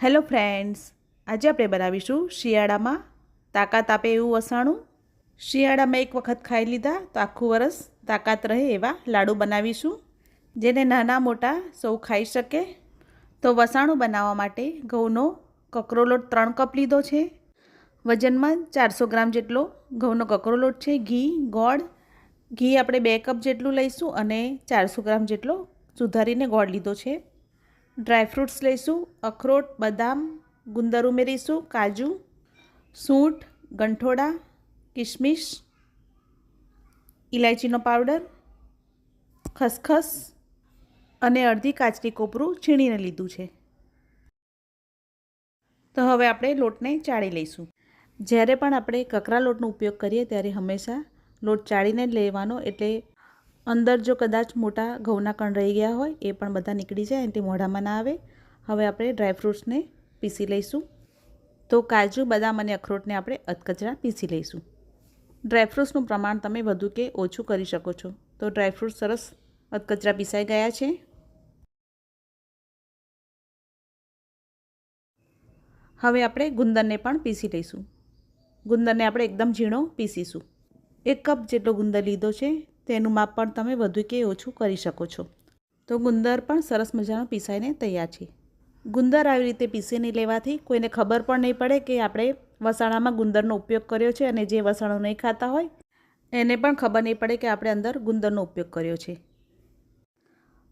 Hello friends, આજે આપણે બનાવીશું શિયાળામાં તાકાત આપે એવું વસાણું. શિયાળામાં એક વખત ખાઈ લીધા તો આખું વરસ તાકાત રહે એવા લાડુ બનાવીશું, જેને નાના મોટા સૌ ખાઈ શકે. તો વસાણું બનાવવા માટે ઘઉંનો કકરો લોટ ત્રણ કપ લીધો છે. વજનમાં ચારસો ગ્રામ જેટલો ઘઉંનો કકરો લોટ છે, ઘી, ગોળ. ઘી આપણે બે કપ જેટલું લઈશું અને ચારસો ગ્રામ જેટલો સુધારીને ગોળ લીધો છે. ડ્રાયફ્રૂટ્સ લઈશું, અખરોટ, બદામ, ગુંદર ઉમેરીશું કાજુ, સૂંઠ, ગંઠોડા કિશમિશ ઇલાયચીનો પાવડર, ખસખસ અને અડધી કાચરી કોપરું છીણીને લીધું છે. તો હવે આપણે લોટને ચાળી લઈશું. જ્યારે પણ આપણે કકરા લોટનો ઉપયોગ કરીએ, ત્યારે હંમેશા લોટ ચાળીને લેવાનો, એટલે અંદર જો કદાચ મોટા ઘઉંના કણ રહી ગયા હોય, એ પણ બધા નીકળી જાય એનાથી મોઢામાં ના આવે. હવે આપણે ડ્રાયફ્રૂટ્સને પીસી લઈશું. તો કાજુ, બદામ અને અખરોટને આપણે અધકચરા પીસી લઈશું. ડ્રાયફ્રૂટ્સનું પ્રમાણ તમે વધુ કે ઓછું કરી શકો છો. તો ડ્રાયફ્રૂટ સરસ અધકચરા પીસાઈ ગયા છે. હવે આપણે ગુંદરને પણ પીસી લઈશું. ગુંદરને આપણે એકદમ ઝીણો પીસીશું. એક કપ જેટલો ગુંદર લીધો છે તેનું માપ પણ તમે વધુ કે ઓછું કરી શકો છો. તો ગુંદર પણ સરસ મજાનો પીસાઈને તૈયાર છે. ગુંદર આવી રીતે પીસીને લેવાથી કોઈને ખબર પણ નહીં પડે કે આપણે વસાણામાં ગુંદરનો ઉપયોગ કર્યો છે અને જે વસાણો નહીં ખાતા હોય, એને પણ ખબર નહીં પડે કે આપણે અંદર ગુંદરનો ઉપયોગ કર્યો છે.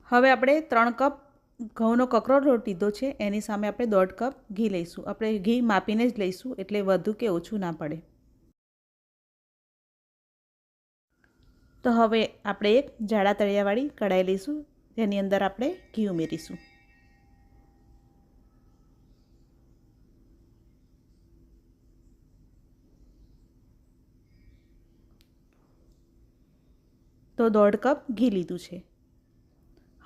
હવે આપણે ત્રણ કપ ઘઉંનો કકરો લોટ લીધો છે, એની સામે આપણે દોઢ કપ ઘી લઈશું. આપણે ઘી માપીને જ લઈશું એટલે વધુ કે ઓછું ના પડે. તો હવે આપણે એક જાડા તળિયાવાળી કઢાઈ લઈશું, જેની અંદર આપણે ઘી ઉમેરીશું. તો દોઢ કપ ઘી લીધું છે.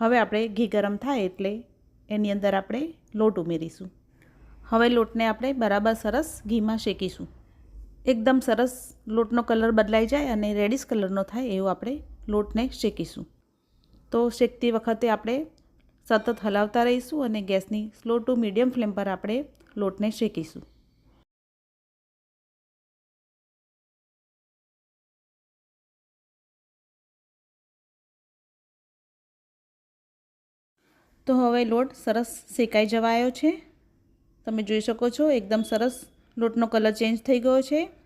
હવે આપણે ઘી ગરમ થાય એટલે એની અંદર આપણે લોટ ઉમેરીશું. હવે લોટને આપણે બરાબર સરસ ઘીમાં શેકીશું. એકદમ સરસ લોટનો કલર બદલાઈ જાય અને રેડિશ કલરનો થાય એવું આપણે લોટને શેકીશું. તો શેકતી વખતે આપણે સતત હલાવતા રહીશું અને ગેસની સ્લો ટુ મીડિયમ ફ્લેમ પર આપણે લોટને શેકીશું. તો હવે લોટ સરસ શેકાઈ જવા આવ્યો છે. તમે જોઈ શકો છો, એકદમ સરસ લોટનો કલર ચેન્જ થઈ ગયો છે.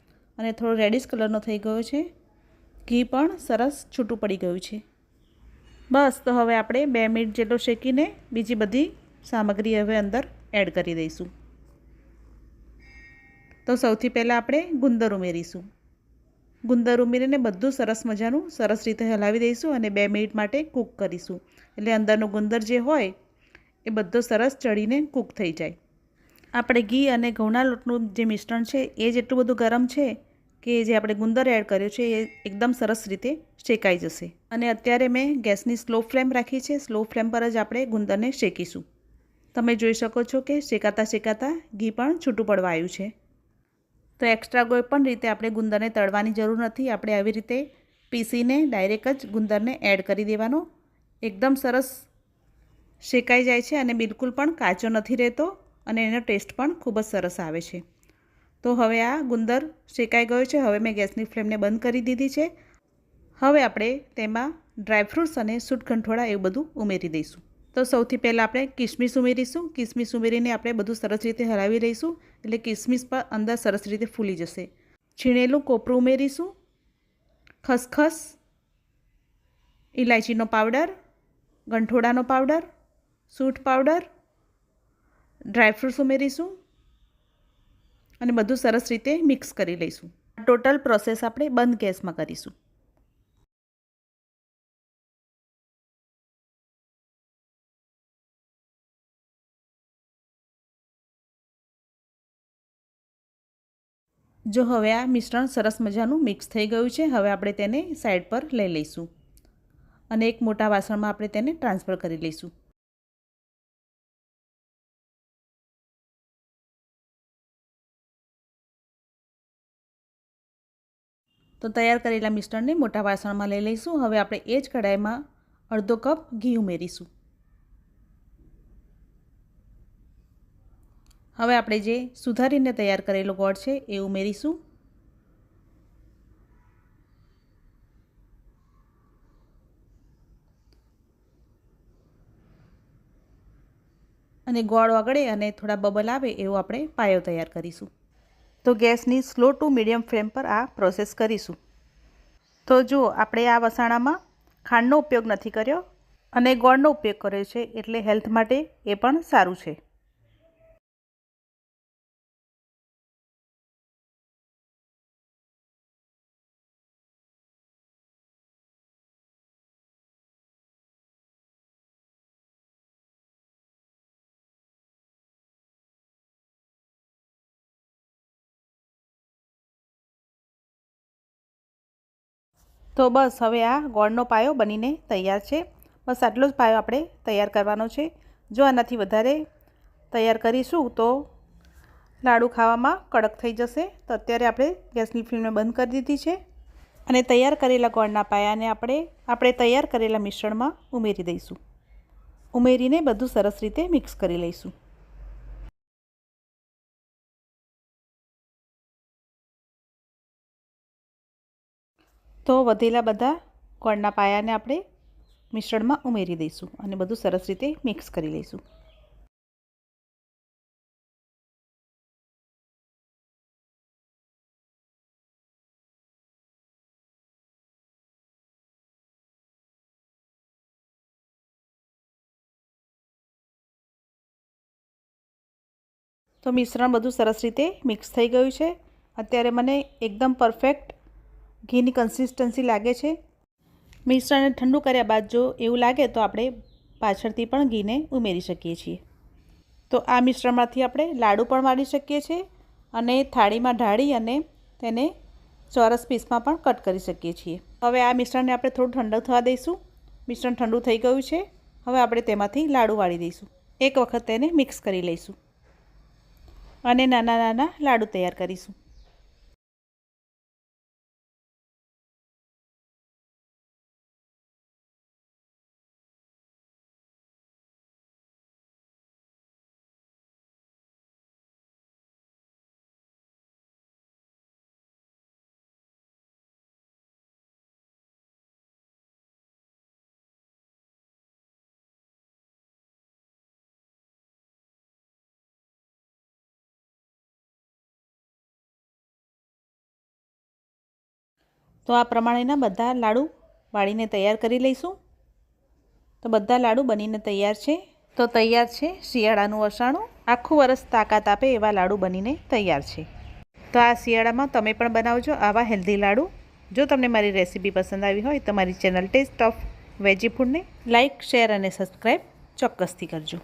અને થોડો રેડિશ કલરનો થઈ ગયો છે. ઘી પણ સરસ છૂટું પડી ગયું છે. બસ, તો હવે આપણે બે મિનિટ જેટલો શેકીને બીજી બધી સામગ્રી હવે અંદર એડ કરી દઈશું. તો સૌથી પહેલાં આપણે ગુંદર ઉમેરીશું. ગુંદર ઉમેરીને બધું સરસ મજાનું સરસ રીતે હલાવી દઈશું અને બે મિનિટ માટે કૂક કરીશું. એટલે અંદરનો ગુંદર જે હોય, એ બધો સરસ ચડીને કૂક થઈ જાય. આપણે ઘી અને ઘઉંના લોટનું જે મિશ્રણ છે, એ જેટલું બધું ગરમ છે કે જે આપણે ગુંદર એડ કર્યો છે એ એકદમ સરસ રીતે શેકાઈ જશે. અને અત્યારે મેં ગેસની સ્લો ફ્લેમ રાખી છે. સ્લો ફ્લેમ પર જ આપણે ગુંદરને શેકીશું. તમે જોઈ શકો છો કે શેકાતા શેકાતા ઘી પણ છૂટું પડવા આવ્યું છે. તો એક્સ્ટ્રા કોઈ પણ રીતે આપણે ગુંદરને તળવાની જરૂર નથી. આપણે આવી રીતે પીસીને ડાયરેક્ટ જ ગુંદરને એડ કરી દેવાનો. એકદમ સરસ શેકાઈ જાય છે અને બિલકુલ પણ કાચો નથી રહેતો અને એનો ટેસ્ટ પણ ખૂબ જ સરસ આવે છે. તો હવે આ ગુંદર શેકાઈ ગયો છે. હવે મેં ગેસની ફ્લેમને બંધ કરી દીધી છે. હવે આપણે તેમાં ડ્રાયફ્રૂટ્સ અને સૂટ ગંઠોડા એવું બધું ઉમેરી દઈશું. તો સૌથી પહેલાં આપણે કિસમિસ ઉમેરીશું. કિસમિસ ઉમેરીને આપણે બધું સરસ રીતે હલાવી લઈશું. એટલે કિસમિસ પર અંદર સરસ રીતે ફૂલી જશે. છીણેલું કોપરું ઉમેરીશું. ખસખસ ઇલાયચીનો પાવડર ગંઠોડાનો પાવડર, સૂટ પાવડર ડ્રાયફ્રૂટ્સ ઉમેરીશું. અને બધું સરસ રીતે મિક્સ કરી લઈશું. ટોટલ પ્રોસેસ આપણે બંધ ગેસમાં કરીશું. જો હવે આ મિશ્રણ સરસ મજાનું મિક્સ થઈ ગયું છે, હવે આપણે તેને સાઈડ પર લઈ લઈશું. અને એક મોટા વાસણમાં આપણે તેને ટ્રાન્સફર કરી લઈશું. તો તૈયાર કરેલા મિશ્રણને મોટા વાસણમાં લઈ લઈશું. હવે આપણે એ જ કઢાઈમાં અડધો કપ ઘી ઉમેરીશું. હવે આપણે જે સુધારીને તૈયાર કરેલો ગોળ છે એ ઉમેરીશું. અને ગોળ ઓગળે અને થોડા બબલ આવે એવો આપણે પાયો તૈયાર કરીશું. તો ગેસની સ્લો ટુ મીડિયમ ફ્લેમ પર આ પ્રોસેસ કરીશું. તો જો આપણે આ વસાણામાં ખાંડનો ઉપયોગ નથી કર્યો અને ગોળનો ઉપયોગ કર્યો છે એટલે હેલ્થ માટે એ પણ સારું છે. તો બસ હવે આ ગોળનો પાયો બનીને તૈયાર છે. બસ આટલો જ પાયો આપણે તૈયાર કરવાનો છે. જો આનાથી વધારે તૈયાર કરીશું તો લાડુ ખાવામાં કડક થઈ જશે. તો અત્યારે આપણે ગેસની ફ્લેમને બંધ કરી દીધી છે અને તૈયાર કરેલા ગોળના પાયાને આપણે આપણે તૈયાર કરેલા મિશ્રણમાં ઉમેરી દઈશું. ઉમેરીને બધું સરસ રીતે મિક્સ કરી લઈશું. તો વધેલા બધા ગોળના પાયાને આપણે મિશ્રણમાં ઉમેરી દઈશું અને બધું સરસ રીતે મિક્સ કરી લઈશું. તો મિશ્રણ બધું સરસ રીતે મિક્સ થઈ ગયું છે. અત્યારે મને એકદમ પરફેક્ટ ઘીની કન્સિસ્ટન્સી લાગે છે? મિશ્રણને ઠંડુ કર્યા બાદ જો એવું લાગે તો આપણે પાછળથી પણ ઘીને ઉમેરી શકીએ છીએ. તો આ મિશ્રણમાંથી આપણે લાડુ પણ વાળી શકીએ છીએ અને થાળીમાં ઢાળી અને તેને ચોરસ પીસમાં પણ કટ કરી શકીએ છીએ. હવે આ મિશ્રણને આપણે થોડું ઠંડુ થવા દઈશું. મિશ્રણ ઠંડુ થઈ ગયું છે. હવે આપણે તેમાંથી લાડુ વાળી દઈશું. એક વખત તેને મિક્સ કરી લઈશું. અને નાના નાના લાડુ તૈયાર કરીશું. તો આ પ્રમાણેના બધા લાડુ વાળીને તૈયાર કરી લઈશું. તો બધા લાડુ બનીને તૈયાર છે. તો તૈયાર છે શિયાળાનું વસાણું આખું વરસ તાકાત આપે એવા લાડુ બનીને તૈયાર છે. તો આ શિયાળામાં તમે પણ બનાવજો આવા હેલ્ધી લાડુ. જો તમને મારી રેસીપી પસંદ આવી હોય તો મારી ચેનલ ટેસ્ટ ઓફ વેજી ફૂડને લાઇક શેર અને સબસ્ક્રાઈબ ચોક્કસથી કરજો.